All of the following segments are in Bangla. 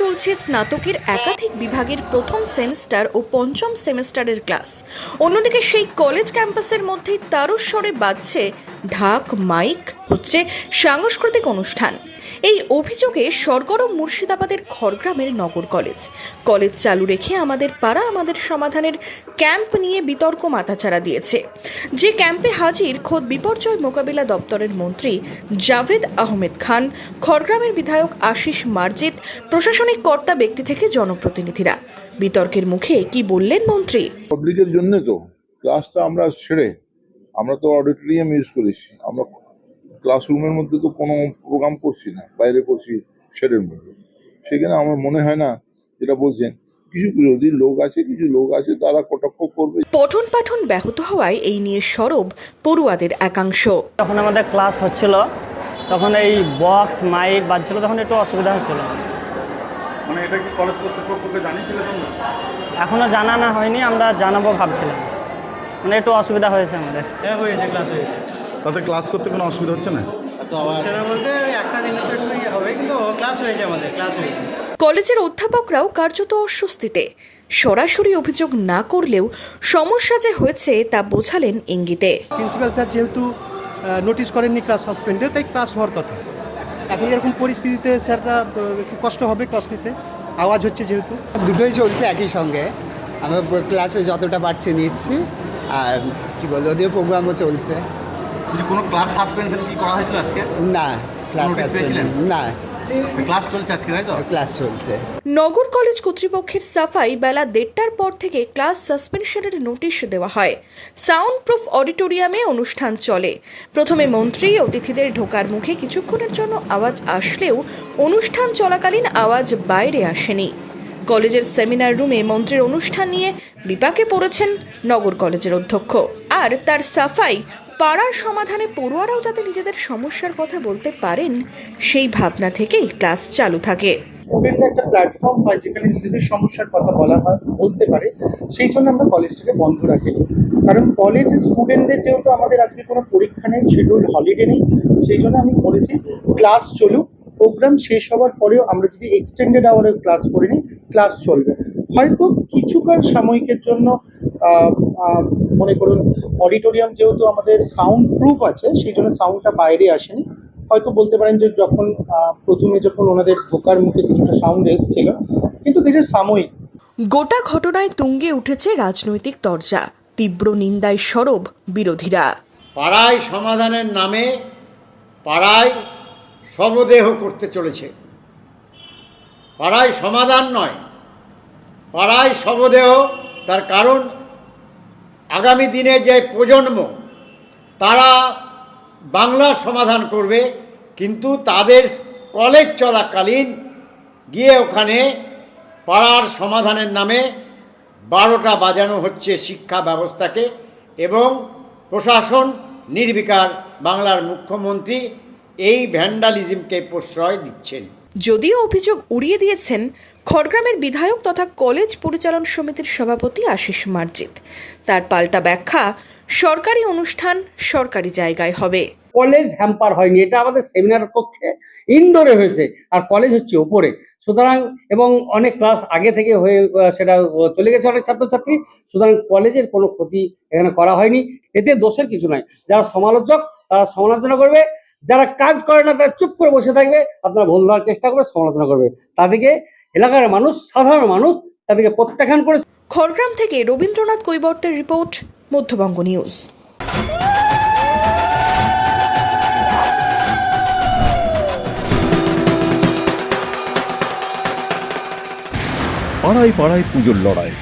চলছে স্নাতকের একাধিক বিভাগের প্রথম সেমিস্টার ও পঞ্চম সেমিস্টারের ক্লাস। অন্যদিকে সেই কলেজ ক্যাম্পাসের মধ্যেই তারস্বরে বাজছে ঢাক, মাইক হচ্ছে সাংস্কৃতিক অনুষ্ঠান। এই অভিযোগে সরগরম মুর্শিদাবাদের খড়গ্রামের নগর কলেজ। কলেজ চালু রেখে আমাদের পাড়া আমাদের সমাধানের ক্যাম্প নিয়ে বিতর্ক মাথাচাড়া দিয়েছে। যে ক্যাম্পে হাজির খোদ বিপর্যয় মোকাবিলা দপ্তরের মন্ত্রী জাভেদ আহমেদ খান, খড়গ্রামের বিধায়ক আশিস মার্জিত, প্রশাসনিক কর্তা ব্যক্তি থেকে জনপ্রতিনিধিরা। বিতর্কের মুখে কি বললেন মন্ত্রী? পাবলিকের জন্য তো। ক্লাসটা আমরা ছেড়ে আমরা তো অডিটোরিয়াম ইউজ করেছি। আমরা ক্লাসরুমের মধ্যে তো কোনো প্রোগ্রাম করছি না বাইরে করছি শেডের মধ্যে। সেখানে আমার মনে হয় না যেটা বলছেন কিছু বিরোধী লোক আছে কিছু লোক আছে তারা কটাক্ষ করবে। পঠন পাঠন ব্যাহত হওয়ায় এই নিয়ে সরব পড়ুয়াদের একাংশ। তখন আমাদের ক্লাস হচ্ছিল তখন এই বক্স মাইক বাজছিল তখন একটু অসুবিধা হচ্ছিল। মানে এটা কি কলেজ কর্তৃপক্ষকে জানিয়েছিলে তোমরা? এখনও জানানো হয়নি আমরা জানাব ভাবছিলাম। মানে একটু অসুবিধা হয়েছে আমাদের। হ্যাঁ হয়েছে ক্লাস হয়েছে। তাতে ক্লাস করতে কোনো অসুবিধা হচ্ছে না? হচ্ছে না বলতে ওই একটা দিনের তো একটু ইয়ে হবে কিন্তু ক্লাস হয়েছে আমাদের ক্লাস হয়েছে। কলেজের অধ্যাপকরাও কার্যত অস্বস্তিতে। সরাসরি অভিযোগ না করলেও সমস্যা যে হয়েছে তা বোঝালেন ইঙ্গিতে। প্রিন্সিপাল স্যার যেহেতু নোটিশ করেননি ক্লাস সাসপেন্ডের তাই ক্লাস হওয়ার কথা। এখন এরকম পরিস্থিতিতে স্যাররা একটু কষ্ট হবে ক্লাস নিতে। আওয়াজ হচ্ছে যেহেতু। দুটোই চলছে একই সঙ্গে। আমরা ক্লাসে যতটা পারছি নিচ্ছি। আর কি বলব ওদের প্রোগ্রামও চলছে। কোনো ক্লাস সাসপেনশন কি করা হয়েছিল আজকে? না ক্লাস না। ক্লাস চলছে আজকে তাই তো? ক্লাস চলছে। নগর কলেজ কর্তৃপক্ষের সাফাই বেলা দেড়টার পর থেকে ক্লাস সাসপেনশনের নোটিশ দেওয়া হয়। সাউন্ড প্রুফ অডিটোরিয়ামে অনুষ্ঠান চলে। প্রথমে মন্ত্রী অতিথিদের ঢোকার মুখে কিছুক্ষণের জন্য আওয়াজ আসলেও অনুষ্ঠান চলাকালীন আওয়াজ বাইরে আসেনি। কলেজের সেমিনার রুমে মন্ত্রীর অনুষ্ঠান নিয়ে বিপাকে পড়েছেন নগর কলেজের অধ্যক্ষ। আর তার সাফাই পাড়ার সমাধানে পড়ুয়ারাও যাতে নিজেদের সমস্যার কথা বলতে পারেন, সেই ভাবনা থেকেই ক্লাস চালু থাকে। স্টুডেন্টরা একটা প্ল্যাটফর্ম পায় যেখানে নিজেদের সমস্যার কথা বলা হয়, বলতে পারে। সেই জন্য আমরা কলেজটাকে বন্ধ রাখিনি কারণ কলেজে স্টুডেন্টদের যেহেতু আমাদের আজকে কোনো পরীক্ষা নেই শিডিউল হলিডে নেই, সেই জন্য আমি বলেছি ক্লাস চলুক প্রোগ্রাম শেষ হওয়ার পরেও আমরা যদি এক্সটেন্ডেড আওয়ারে ক্লাস করে নিই ক্লাস চলবে। হয়তো কিছুকাল সাময়িকের জন্য মনে করুন অডিটোরিয়াম যেহেতু আমাদের সাউন্ড প্রুফ আছে সেই জন্য সাউন্ডটা বাইরে আসেনি। হয়তো বলতে পারেন যে যখন প্রথমে যখন ওনাদের ঢোকার মুখে কিছুটা সাউন্ড এসেছিল কিন্তু দেখে সাময়িক। গোটা ঘটনায় তুঙ্গে উঠেছে রাজনৈতিক দরজা তীব্র নিন্দায় সরব বিরোধীরা। পাড়ায় সমাধানের নামে পাড়ায় শবদেহ করতে চলেছে। পাড়ায় সমাধান নয়, পাড়ায় শবদেহ তার কারণ আগামী দিনে যে প্রজন্ম, তারা বাংলার সমাধান করবে, কিন্তু তাদের কলেজ চলাকালীন গিয়ে ওখানে পাড়ার সমাধানের নামে বারোটা বাজানো হচ্ছে শিক্ষা ব্যবস্থাকে এবং প্রশাসন নির্বিকার বাংলার মুখ্যমন্ত্রী এই ভ্যান্ডালিজমকে প্রশ্রয় দিচ্ছেন। যদিও অভিযোগ উড়িয়ে দিয়েছেন খড়গ্রামের বিধায়ক তথা কলেজ পরিচালন সমিতির সভাপতি আশিস মার্জিত। তার পাল্টা ব্যাখ্যা সরকারি অনুষ্ঠান সরকারি জায়গায় হবে। কলেজ হ্যাম্পার হয়নি এটা আমাদের সেমিনার কক্ষে ইনডোরে হয়েছে আর কলেজ হচ্ছে ওপরে সুতরাং এবং অনেক ক্লাস আগে থেকে হয়ে সেটা চলে গেছে অনেক ছাত্রছাত্রী সুতরাং কলেজের কোনো ক্ষতি এখানে করা হয়নি এতে দোষের কিছু নয় যারা সমালোচক তারা সমালোচনা করবে যারা কাজ করে না তারা চুপ করে বসে থাকবে আপনারা ভুল ধরার চেষ্টা করে সমালোচনা করবে। তাদেরকে এলাকার মানুষ সাধারণ মানুষ তাদেরকে প্রত্যাখ্যান করে খড়গ্রাম থেকে রবীন্দ্রনাথ কৈবর্তের রিপোর্ট মধ্যবঙ্গ নিউজ। পাড়ায় পাড়ায় পুজোর লড়াই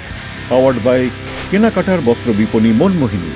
পাওয়ার্ড বাই কেনাকাটার বস্ত্র বিপণী মনমোহিনী।